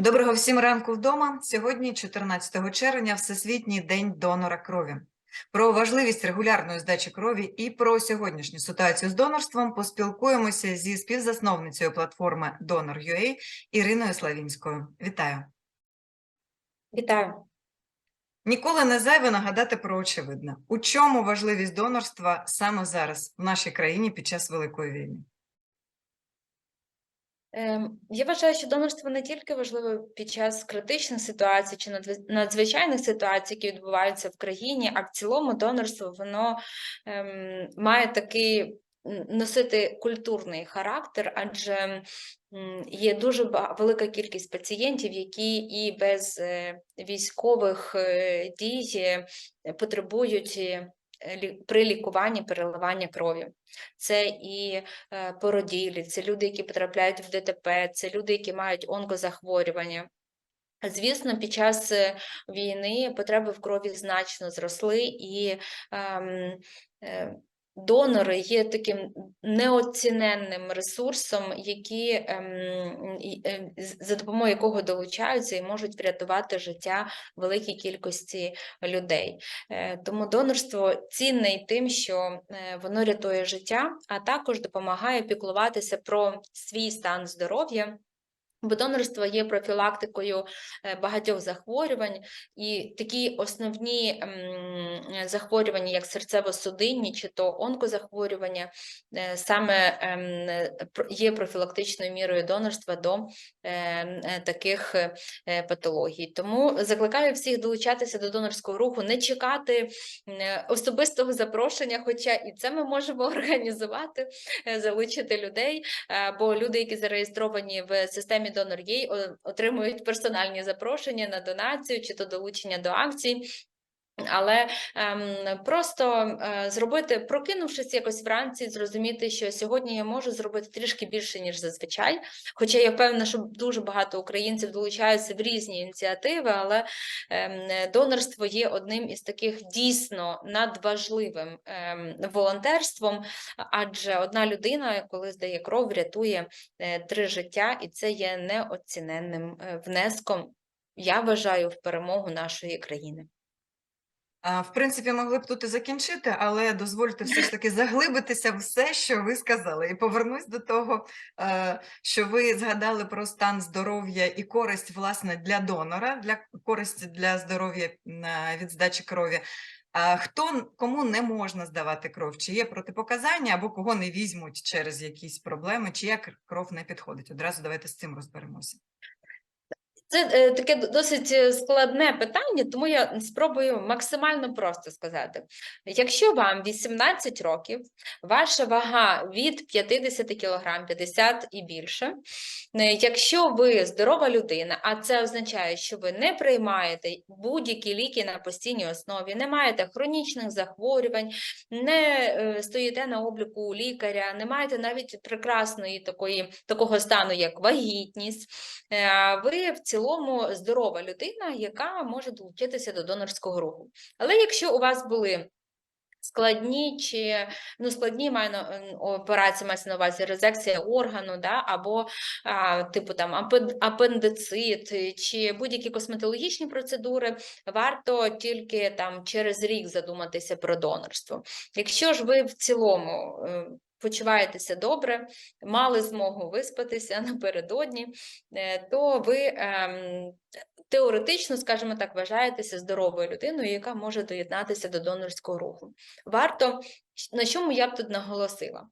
Доброго всім ранку вдома. Сьогодні, 14 червня, Всесвітній день донора крові. Про важливість регулярної здачі крові і про сьогоднішню ситуацію з донорством поспілкуємося зі співзасновницею платформи Donor.ua Іриною Славінською. Вітаю! Вітаю. Ніколи не зайве нагадати про очевидне. У чому важливість донорства саме зараз в нашій країні під час Великої війни? Ем, Я вважаю, що донорство не тільки важливе під час критичних ситуацій чи надзвичайних ситуацій, які відбуваються в країні, а в цілому донорство воно ем, має такий носити культурний характер, адже є дуже велика кількість пацієнтів, які і без е, військових е, дій е, потребують при лікуванні переливання крові. Це і е, породілі, це люди, які потрапляють в ДТП, це люди, які мають онкозахворювання. Звісно, під час е, війни потреби в крові значно зросли, і ем, е, донори є таким неоціненним ресурсом, які, ем, е, за допомогою якого долучаються і можуть врятувати життя великій кількості людей. Е, Тому донорство цінне і тим, що е, воно рятує життя, а також допомагає піклуватися про свій стан здоров'я. Бо донорство є профілактикою е, багатьох захворювань, і такі основні е, захворювання, як серцево-судинні чи то онкозахворювання, е, саме ем, є профілактичною мірою донорства до таких патологій. Тому закликаю всіх долучатися до донорського руху, не чекати особистого запрошення, хоча і це ми можемо організувати, залучити людей. Бо люди, які зареєстровані в системі Donor.ua, о- отримують персональні запрошення на донацію чи то долучення до акцій. Але ем, просто е, зробити, прокинувшись якось вранці, зрозуміти, що сьогодні я можу зробити трішки більше, ніж зазвичай. Хоча я впевнена, що дуже багато українців долучаються в різні ініціативи, але ем, донорство є одним із таких дійсно надважливим ем, волонтерством, адже одна людина, коли здає кров, рятує е, три життя, і це є неоціненним е, внеском, я вважаю, в перемогу нашої країни. В принципі, могли б тут і закінчити, але дозвольте все ж таки заглибитися в все, що ви сказали, і повернусь до того, е, що ви згадали про стан здоров'я і користь власне для донора, для користі для здоров'я від здачі крові. Хто кому не можна здавати кров? Чи є протипоказання або кого не візьмуть через якісь проблеми, чи як кров не підходить? Одразу давайте з цим розберемося. Це е, таке досить е, складне питання, тому я спробую максимально просто сказати. Якщо вам 18 років, ваша вага від 50 кг, 50 і більше, е, якщо ви здорова людина, а це означає, що ви не приймаєте будь-які ліки на постійній основі, не маєте хронічних захворювань, не стоїте на обліку у лікаря, не маєте навіть прекрасної такої, такого стану, як вагітність, ви в цілому здорова людина, яка може долучитися до донорського руху. Але якщо у вас були складні чи ну складні маю операції мається на увазі резекція органу, да, або а, типу там апендицит чи будь-які косметологічні процедури, варто тільки там через рік задуматися про донорство. Якщо ж ви в цілому е, почуваєтеся добре, мали змогу виспатися напередодні, е, то ви ем, теоретично, скажімо так, вважаєтеся здоровою людиною, яка може доєднатися до донорського руху. Варто на чому я б тут наголосила?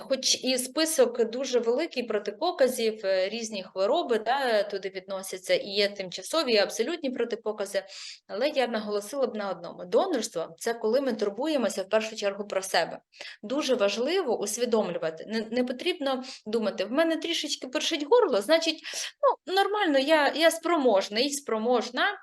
Хоч і список дуже великий протипоказів, е, різні хвороби да, туди відносяться, і є тимчасові, і абсолютні протипокази, але я наголосила б на одному: донорство це коли ми турбуємося в першу чергу про себе. Дуже важливо усвідомлювати. Не, не потрібно думати, в мене трішечки першить горло, значить, ну, нормально, я, я спроможний, спроможна.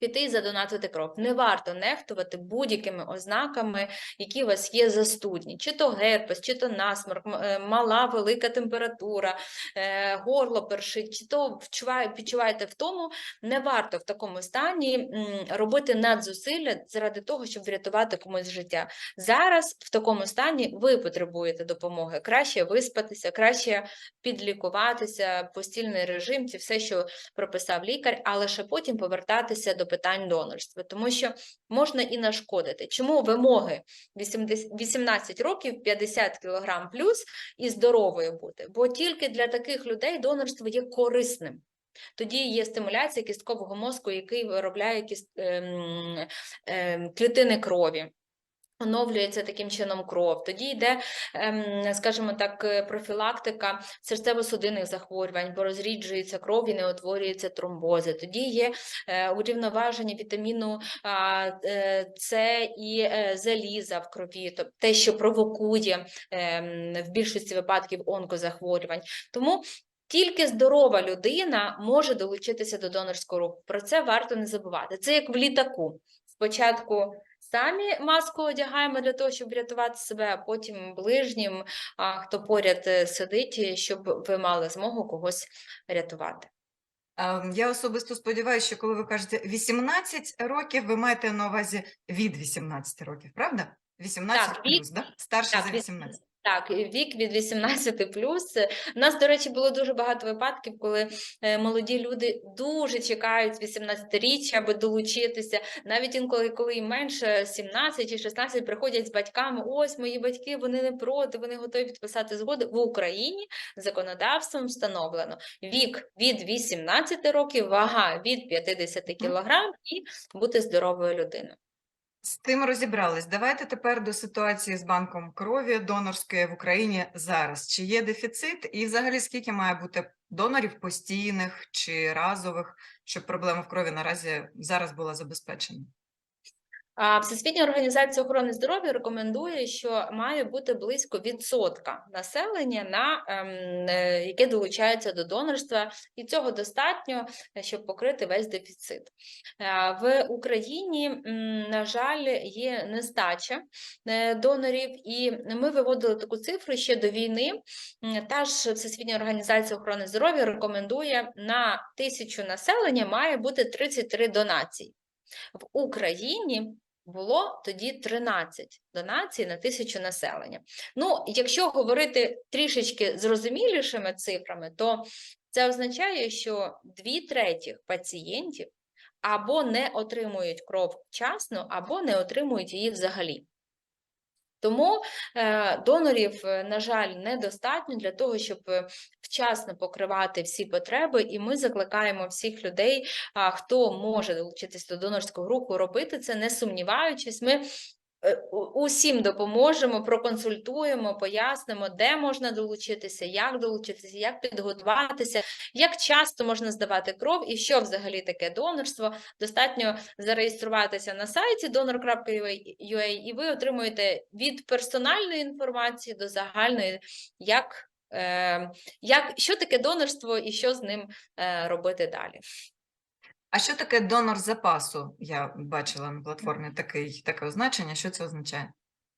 Піти і задонатити кров. Не варто нехтувати будь-якими ознаками, які у вас є застудні, чи то герпес, чи то насморк, е, мала велика температура, е, горло першить, чи то відчуваєте втому. Не варто в такому стані робити надзусилля заради того, щоб врятувати комусь життя. Зараз в такому стані ви потребуєте допомоги. Краще виспатися, краще підлікуватися, постільний режим, це все, що прописав лікар, а лише потім повертатися до питань донорства, тому що можна і нашкодити. Чому вимоги 18 років, 50 кг плюс і здоровою бути? Бо тільки для таких людей донорство є корисним. Тоді є стимуляція кісткового мозку, який виробляє кіст... ем, ем, клітини крові. Оновлюється таким чином кров. Тоді йде, ем, скажімо так, е, профілактика серцево-судинних захворювань, бо розріджується кров і не утворюються тромбози. Тоді є е, урівноваження вітаміну е, С і заліза в крові, тобто те, що провокує ем, в більшості випадків онкозахворювань. Тому тільки здорова людина може долучитися до донорського руху. Про це варто не забувати. Це як в літаку. Спочатку самі маску одягаємо для того, щоб врятувати себе, а потім ближнім, а хто поряд е, сидить, щоб ви мали змогу когось рятувати. Ем, Я особисто сподіваюся, що коли ви кажете 18 років, ви маєте на увазі від 18 років, правда? 18 Так, плюс, плюс, да? Старше так, за від- 18. Так, вік від 18 плюс. У нас, до речі, було дуже багато випадків, коли е, молоді люди дуже чекають 18-річчя, аби долучитися. Навіть інколи, коли їм менше 17 чи 16, приходять з батьками. Ось мої батьки, вони не проти, вони готові підписати згоди. В Україні законодавством встановлено вік від 18 років, вага від 50 кілограм і бути здоровою людиною. З тим розібрались. Давайте тепер до ситуації з банком крові донорської в Україні зараз. Чи є дефіцит і взагалі скільки має бути донорів постійних чи разових, щоб проблема в крові наразі зараз була забезпечена? Всесвітня організація охорони здоров'я рекомендує, що має бути близько відсотка населення, на ем, е, яке долучається до донорства, і цього достатньо, е, щоб покрити весь дефіцит. Е, В Україні, на жаль, є нестача донорів, і ми виводили таку цифру ще до війни. Та ж Всесвітня організація охорони здоров'я рекомендує на тисячу населення має бути 33 донації. В Україні було тоді 13 донацій на тисячу населення. Ну, якщо говорити трішечки зрозумілішими цифрами, то це означає, що дві третіх пацієнтів або не отримують кров вчасно, або не отримують її взагалі. Тому е, донорів, е, на жаль, недостатньо для того, щоб е, вчасно покривати всі потреби, і ми закликаємо всіх людей, а, хто може долучитися до донорського руху, робити це, не сумніваючись. Ми усім допоможемо, проконсультуємо, пояснимо, де можна долучитися, як долучитися, як підготуватися, як часто можна здавати кров і що взагалі таке донорство. Достатньо зареєструватися на сайті donor.ua і ви отримуєте від персональної інформації до загальної, як, е, як, що таке донорство і що з ним е, робити далі. А що таке донор запасу? Я бачила на платформі такий, таке означення. Що це означає?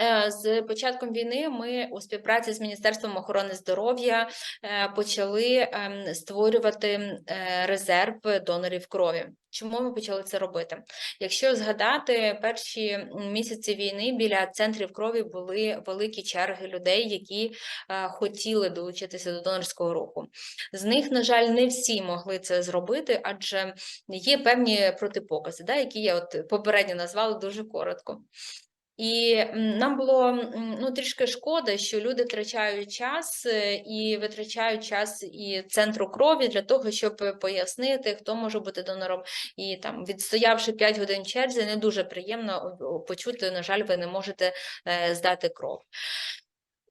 Е, З початком війни ми у співпраці з Міністерством охорони здоров'я е, почали ем, створювати е, резерв донорів крові. Чому ми почали це робити? Якщо згадати перші місяці війни біля центрів крові були великі черги людей, які е, хотіли долучитися до донорського руху. З них, на жаль, не всі могли це зробити, адже є певні протипокази, да, які я от попередньо назвала дуже коротко. І нам було ну, трішки шкода, що люди втрачають час е, і витрачають час і центру крові для того, щоб е, пояснити, хто може бути донором. І там, відстоявши 5 годин черзі, не дуже приємно почути, на жаль, ви не можете е, здати кров.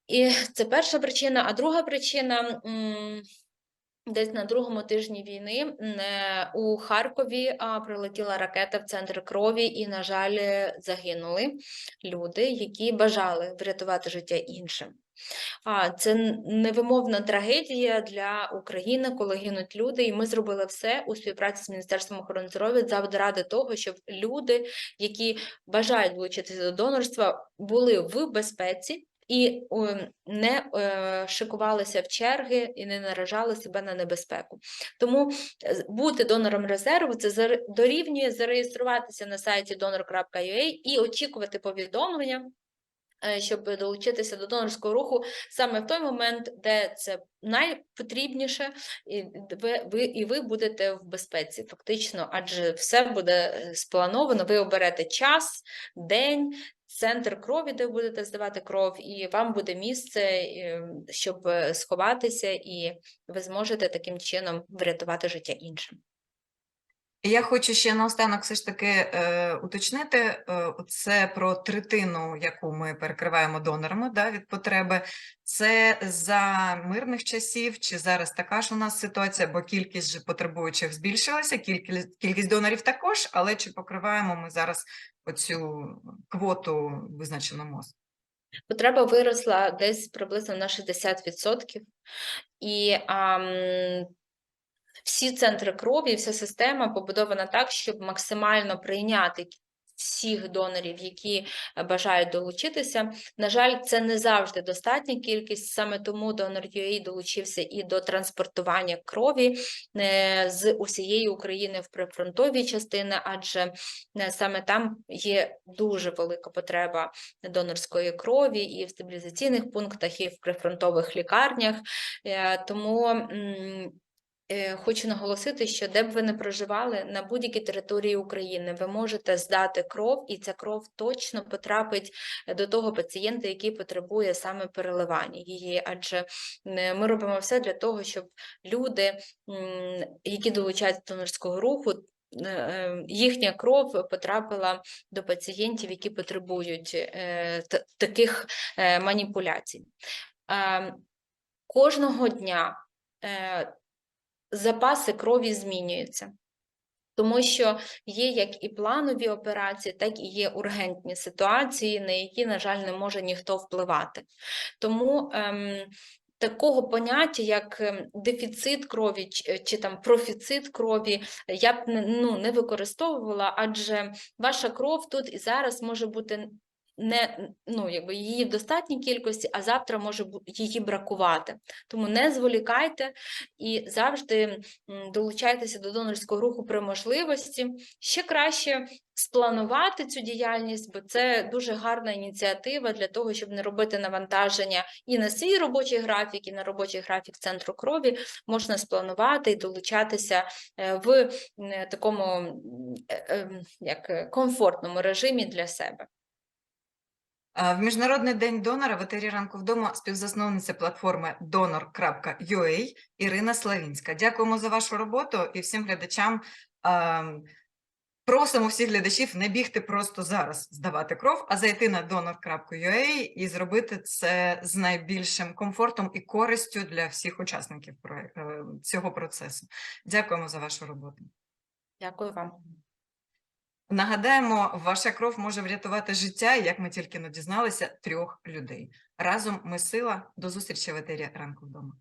І це перша причина. А друга причина. Десь на другому тижні війни е, у Харкові прилетіла ракета в центр крові, і, на жаль, е, загинули люди, які бажали врятувати життя іншим. Це невимовна трагедія для України, коли гинуть люди, і ми зробили все у співпраці з Міністерством охорони здоров'я заради того, щоб люди, які бажають долучитися до донорства, були в безпеці. І е, не е, шикувалися в черги і не наражали себе на небезпеку. Тому бути донором резерву це дорівнює зареєструватися на сайті donor.ua і очікувати повідомлення е, щоб долучитися до донорського руху саме в той момент, де це найпотрібніше, і ви, ви, і ви будете в безпеці, фактично, адже все буде е, сплановано. Ви оберете час, день, центр крові, де будете здавати кров, і вам буде місце, щоб е, сховатися, і ви зможете таким чином врятувати життя іншим. Я хочу ще наостанок все ж таки е, уточнити е, це про третину, яку ми перекриваємо донорами да, від потреби. Це за мирних часів, чи зараз така ж у нас ситуація, бо кількість потребуючих збільшилася, кількість, кількість донорів також, але чи покриваємо ми зараз оцю квоту визначену МОЗ? Потреба виросла десь приблизно на 60%. І ам, всі центри крові, вся система побудована так, щоб максимально прийняти всіх донорів, які е, бажають долучитися. На жаль, це не завжди достатня кількість, саме тому донор UA долучився і до транспортування крові е, з усієї України в прифронтові частини, адже е, саме там є дуже велика потреба донорської крові і в стабілізаційних пунктах, і в прифронтових лікарнях. Тому хочу наголосити, що де б ви не проживали на будь-якій території України, ви можете здати кров, і ця кров точно потрапить до того пацієнта, який потребує саме переливання її. Адже е, ми робимо все для того, щоб люди, які долучаються до донорського руху, е, е, їхня кров потрапила до пацієнтів, які потребують е, таких е, маніпуляцій. Е, Кожного дня е, запаси крові змінюються. Тому що є як і планові операції, так і є ургентні ситуації, на які, на жаль, не може ніхто впливати. Тому ем, такого поняття, як ем, дефіцит крові чи, чи там профіцит крові, я б ну, не використовувала, адже ваша кров тут і зараз може бути не ну, якби її в достатній кількості, а завтра може її бракувати. Тому не зволікайте і завжди долучайтеся до донорського руху при можливості. Ще краще спланувати цю діяльність, бо це дуже гарна ініціатива для того, щоб не робити навантаження і на свій робочий графік, і на робочий графік центру крові. Можна спланувати і долучатися е, в такому е, ем, як е, комфортному режимі для себе. В Міжнародний день донора в етері ранку вдома співзасновниця платформи donor.ua Ірина Славінська. Дякуємо за вашу роботу і всім глядачам. Просимо всіх глядачів не бігти просто зараз здавати кров, а зайти на donor.ua і зробити це з найбільшим комфортом і користю для всіх учасників е, цього процесу. Дякуємо за вашу роботу. Дякую вам. Нагадаємо, ваша кров може врятувати життя, як ми тільки не дізналися, трьох людей. Разом ми сила. До зустрічі в етері ранку вдома.